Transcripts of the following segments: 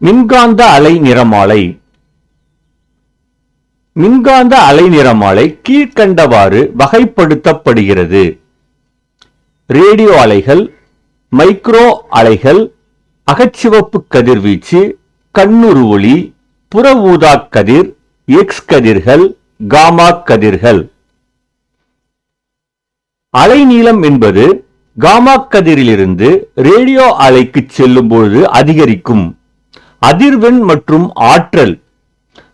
மின்காந்த அலை நிறமாலை. மின்காந்த அலை நிறமாலை கீழ்க்கண்டவாறு வகைப்படுத்தப்படுகிறது. ரேடியோ அலைகள் மைக்ரோ அலைகள் அகச்சிவப்பு கதிர்வீச்சு கண்ணுறு ஒளி புற ஊதா கதிர் எக்ஸ் கதிர்கள் காமா கதிர்கள். அலைநீளம் என்பது காமா கதிரிலிருந்து ரேடியோ அலைக்கு செல்லும் பொழுது அதிகரிக்கும். அதிர்வெண் மற்றும் ஆற்றல்.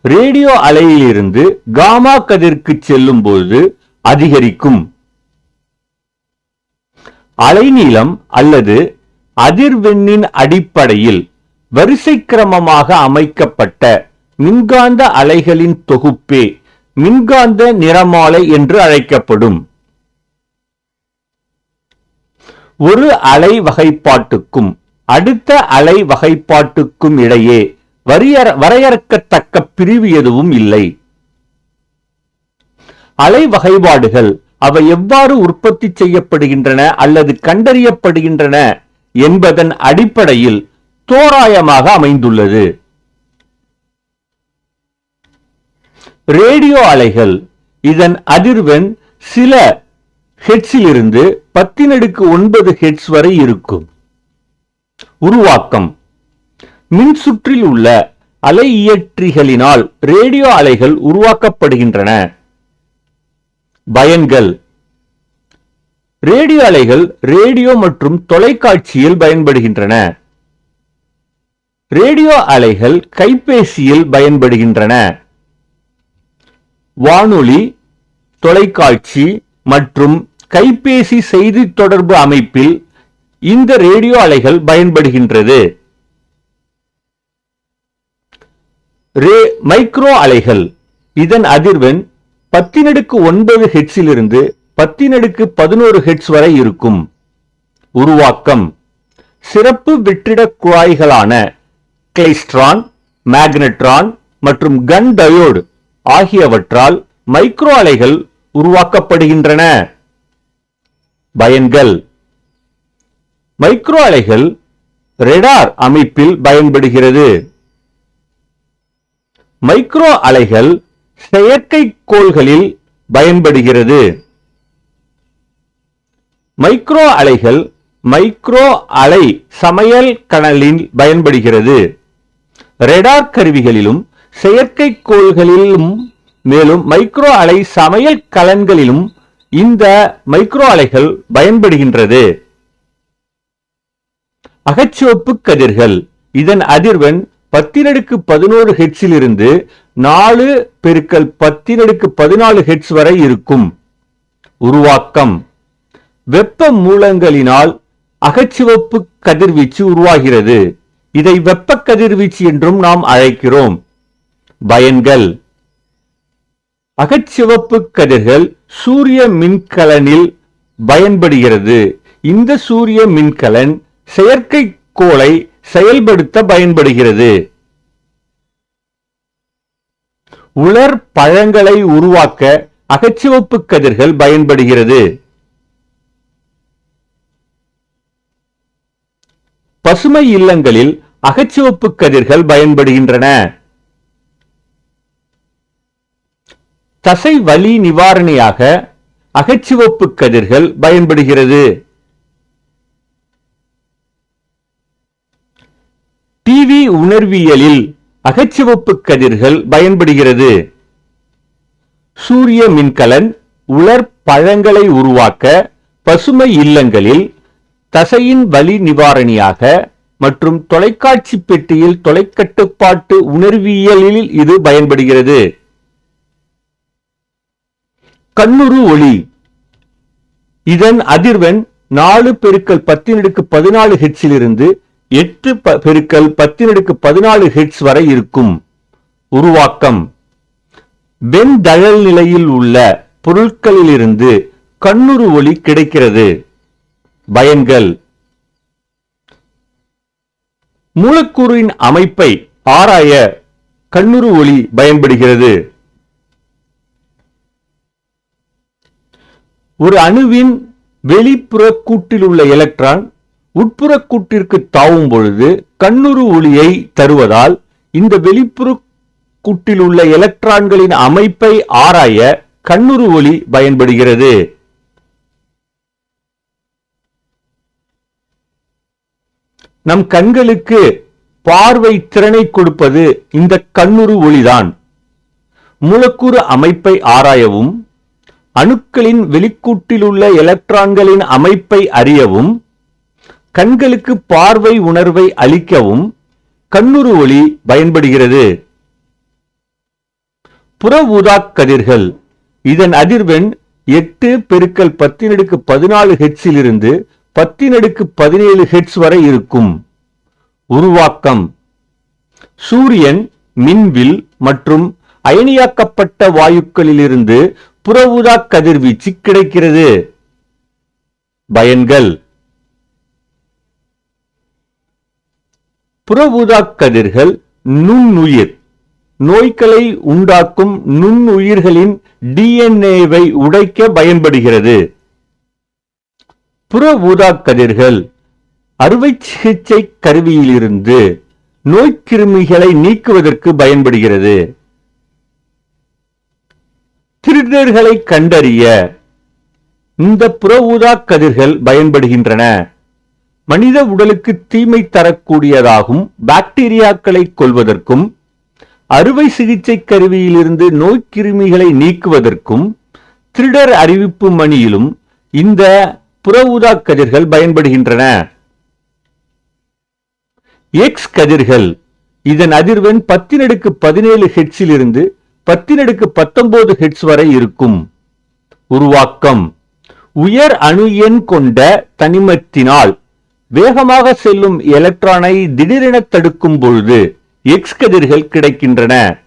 ரேடியோ அலையிலிருந்து காமா கதிர்க்கு செல்லும் போது அதிகரிக்கும். அலைநீளம் அல்லது அதிர்வெண்ணின் அடிப்படையில் வரிசை கிரமமாக அமைக்கப்பட்ட மின்காந்த அலைகளின் தொகுப்பே மின்காந்த நிறமாலை என்று அழைக்கப்படும். ஒரு அலை வகைப்பாட்டுக்கும் அடுத்த அலை வகைப்பாட்டுக்கும் இடையே வரியற வரையறுக்கத்தக்க பிரிவு எதுவும் இல்லை. அலை வகைப்பாடுகள் அவை எவ்வாறு உற்பத்தி செய்யப்படுகின்றன அல்லது கண்டறியப்படுகின்றன என்பதன் அடிப்படையில் தோராயமாக அமைந்துள்ளது. ரேடியோ அலைகள் இதன் அதிர்வெண் சில ஹெட்ஸிலிருந்து பத்தினடுக்கு ஒன்பது ஹெட்ஸ் வரை இருக்கும். உருவாக்கம். மின்சுற்றில் உள்ள அலை இயற்றிகளினால் ரேடியோ அலைகள் உருவாக்கப்படுகின்றன. பயன்கள். ரேடியோ அலைகள் ரேடியோ மற்றும் தொலைக்காட்சியில் பயன்படுகின்றன. ரேடியோ அலைகள் கைபேசியில் பயன்படுகின்றன. வானொலி தொலைக்காட்சி மற்றும் கைபேசி செய்தி தொடர்பு அமைப்பில் இந்த ரேடியோ அலைகள் பயன்படுகின்றது. ரே மைக்ரோ அலைகள். இதன் அதிர்வெண் பத்தினடுக்கு ஒன்பது ஹெட்ஸிலிருந்து பத்தினடுக்கு பதினோரு ஹெட்ஸ் வரை இருக்கும். உருவாக்கம். சிறப்பு வெற்றிட குழாய்களான கிளைஸ்ட்ரான் மேக்னட்ரான் மற்றும் கன் டயோடு ஆகியவற்றால் மைக்ரோ அலைகள் உருவாக்கப்படுகின்றன. பயன்கள். மைக்ரோ அலைகள் ரெடார் அமைப்பில் பயன்படுகிறது. மைக்ரோ அலைகள் செயற்கைக்கோள்களில் பயன்படுகிறது. மைக்ரோ அலைகள் மைக்ரோ அலை சமையல் கணலில் பயன்படுகிறது. ரெடார் கருவிகளிலும் செயற்கைக்கோள்களிலும் மேலும் மைக்ரோ அலை சமையல் கலன்களிலும் இந்த மைக்ரோ அலைகள் பயன்படுகின்றது. அகச்சிவப்பு கதிர்கள். இதன் அதிர்வெண் பத்தினடுக்கு பதினோரு ஹெட்ஸில் இருந்து நாலு பெருக்கல் பத்தினடுக்கு பதினாலு ஹெட்ஸ் வரை இருக்கும். உருவாக்கம். வெப்ப மூலங்களினால் அகச்சிவப்பு கதிர்வீச்சு உருவாகிறது. இதை வெப்ப கதிர்வீச்சு என்றும் நாம் அழைக்கிறோம். பயன்கள். அகச்சிவப்பு கதிர்கள் சூரிய மின்கலனில் பயன்படுகிறது. இந்த சூரிய மின்கலன் செயற்கைக்கோளை செயல்படுத்த பயன்படுகிறது. உலர் பழங்களை உருவாக்க அகச்சிவப்பு கதிர்கள் பயன்படுகிறது. பசுமை இல்லங்களில் அகச்சிவப்பு கதிர்கள் பயன்படுகின்றன. தசை வலி நிவாரணியாக அகச்சிவப்பு கதிர்கள் பயன்படுகிறது. உணர்வியலில் அகச்சிவப்பு கதிர்கள் பயன்படுகிறது. சூரிய மின்கலன் உலர் பழங்களை உருவாக்க பசுமை இல்லங்களில் தசையின் வலி நிவாரணியாக மற்றும் தொலைக்காட்சி பெட்டியில் தொலைக்கட்டுப்பாட்டு உணர்வியலில் இது பயன்படுகிறது. கண்ணுறு ஒளி. இதன் அதிர்வெண் நாலு பெருக்கல் பத்தினடுக்கு பதினாலு ஹெச்சிலிருந்து எட்டு பெருக்கல் பத்தினடுக்கு பதினாலு ஹெட்ஸ் வரை இருக்கும் உருவாக்கம். வெண்தழல் நிலையில் உள்ள பொருட்களிலிருந்து கண்ணுறு ஒளி கிடைக்கிறது. பயன்கள். மூலக்கூறின் அமைப்பை ஆராய கண்ணுறு ஒளி பயன்படுகிறது. ஒரு அணுவின் வெளிப்புற கூட்டில் உள்ள எலக்ட்ரான் உட்புற கூட்டிற்கு தாவும் பொழுது கண்ணுறு ஒளியை தருவதால் இந்த வெளிப்புற கூட்டில் உள்ள எலக்ட்ரான்களின் அமைப்பை ஆராய கண்ணுறு ஒளி பயன்படுகிறது. நம் கண்களுக்கு பார்வை திறனை கொடுப்பது இந்த கண்ணுறு ஒளிதான். மூலக்கூறு அமைப்பை ஆராயவும் அணுக்களின் வெளிக்கூட்டில் உள்ள எலக்ட்ரான்களின் அமைப்பை அறியவும் கண்களுக்கு பார்வை உணர்வை அளிக்கவும் கண்ணுறு ஒளி பயன்படுகிறது. புற ஊதாக் கதிர்கள். இதன் அதிர்வெண் எட்டு பெருக்கல் பத்தினடுக்கு பதினாலு ஹெட்ஸில் இருந்து பத்தினடுக்கு பதினேழு ஹெட்ஸ் வரை இருக்கும். உருவாக்கம். சூரியன் மின்வில் மற்றும் அயனியாக்கப்பட்ட வாயுக்களிலிருந்து புற ஊதா கதிர்வீச்சு கிடைக்கிறது. பயன்கள். புற கதிர்கள் நுண்ணுயிர். நோய்களை உண்டாக்கும் நுண்ணுயிர்களின் டிஎன்ஏவை உடைக்க பயன்படுகிறது. புற ஊதா கதிர்கள் அறுவை சிகிச்சை கருவியிலிருந்து நோய்க்கிருமிகளை நீக்குவதற்கு பயன்படுகிறது. திருடர்களை கண்டறிய இந்த புற ஊதா கதிர்கள் பயன்படுகின்றன. மனித உடலுக்கு தீமை தரக்கூடியதாகும் பாக்டீரியாக்களை கொல்வதற்கும் அறுவை சிகிச்சை கருவியிலிருந்து நோய்க்கிருமிகளை நீக்குவதற்கும் திருடர் அறிவிப்பு மணியிலும் இந்த புற ஊதா கதிர்கள் பயன்படுகின்றன. எக்ஸ் கதிர்கள் இதன் அதிர்வெண் பத்தினடுக்கு பதினேழு ஹெட்ஸில் இருந்து பத்தினடுக்கு பத்தொன்பது ஹெட்ஸ் வரை இருக்கும். உருவாக்கம். உயர் அணு எண் கொண்ட தனிமத்தினால் வேகமாக செல்லும் எலக்ட்ரானை திடீரென தடுக்கும் பொழுது எக்ஸ் கதிர்கள் கிடைக்கின்றன.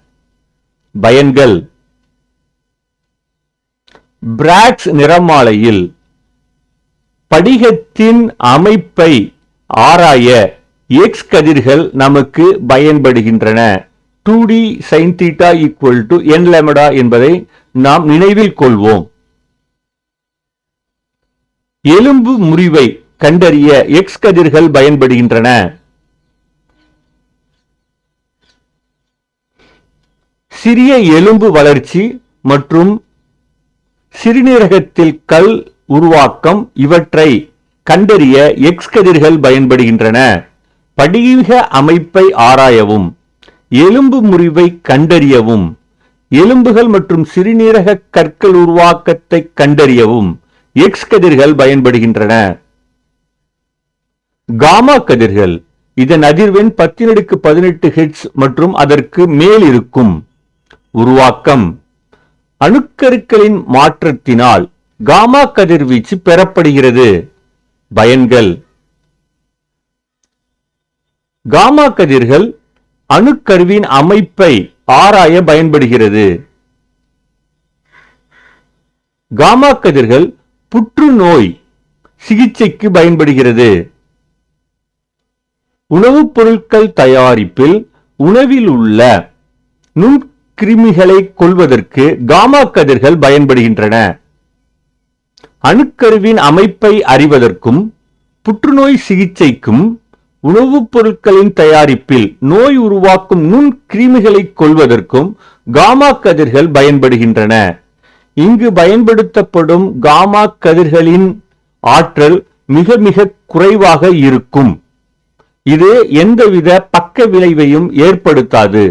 பயன்கள். பிராக்ஸ் நிறமாலையில் படிகத்தின் அமைப்பை ஆராய எக்ஸ் கதிர்கள் நமக்கு பயன்படுகின்றன. Two d sine theta equal to n lambda என்பதை நாம் நினைவில் கொள்வோம். எலும்பு முறிவை கண்டறிய எக்ஸ் கதிர்கள் பயன்படுகின்றன. சிறிய எலும்பு வளர்ச்சி மற்றும் சிறுநீரகத்தில் கல் உருவாக்கம் இவற்றை கண்டறிய எக்ஸ் கதிர்கள் பயன்படுகின்றன. படிக அமைப்பை ஆராயவும் எலும்பு முறிவை கண்டறியவும் எலும்புகள் மற்றும் சிறுநீரக கற்கள் உருவாக்கத்தை கண்டறியவும் எக்ஸ் கதிர்கள் பயன்படுகின்றன. காமா கதிர்கள் இதன் அதிர்வெண் பத்தினடுக்கு பதினெட்டு ஹெட்ஸ் மற்றும் அதற்கு மேல் இருக்கும். உருவாக்கம். அணுக்கருக்களின் மாற்றத்தினால் காமா கதிர்வீச்சு பெறப்படுகிறது. பயன்கள். காமா கதிர்கள் அணுக்கருவின் அமைப்பை ஆராய பயன்படுகிறது. காமா கதிர்கள் புற்றுநோய் சிகிச்சைக்கு பயன்படுகிறது. உணவுப் பொருட்கள் தயாரிப்பில் உணவில் உள்ள நுண்கிருமிகளை கொள்வதற்கு காமா கதிர்கள் பயன்படுகின்றன. அணுக்கருவின் அமைப்பை அறிவதற்கும் புற்றுநோய் சிகிச்சைக்கும் உணவுப் பொருட்களின் தயாரிப்பில் நோய் உருவாக்கும் நுண் கிருமிகளை கொள்வதற்கும் காமா கதிர்கள் பயன்படுகின்றன. இங்கு பயன்படுத்தப்படும் காமா கதிர்களின் ஆற்றல் மிக மிக குறைவாக இருக்கும். இது எந்தவித பக்க விளைவையும் ஏற்படுத்தாது.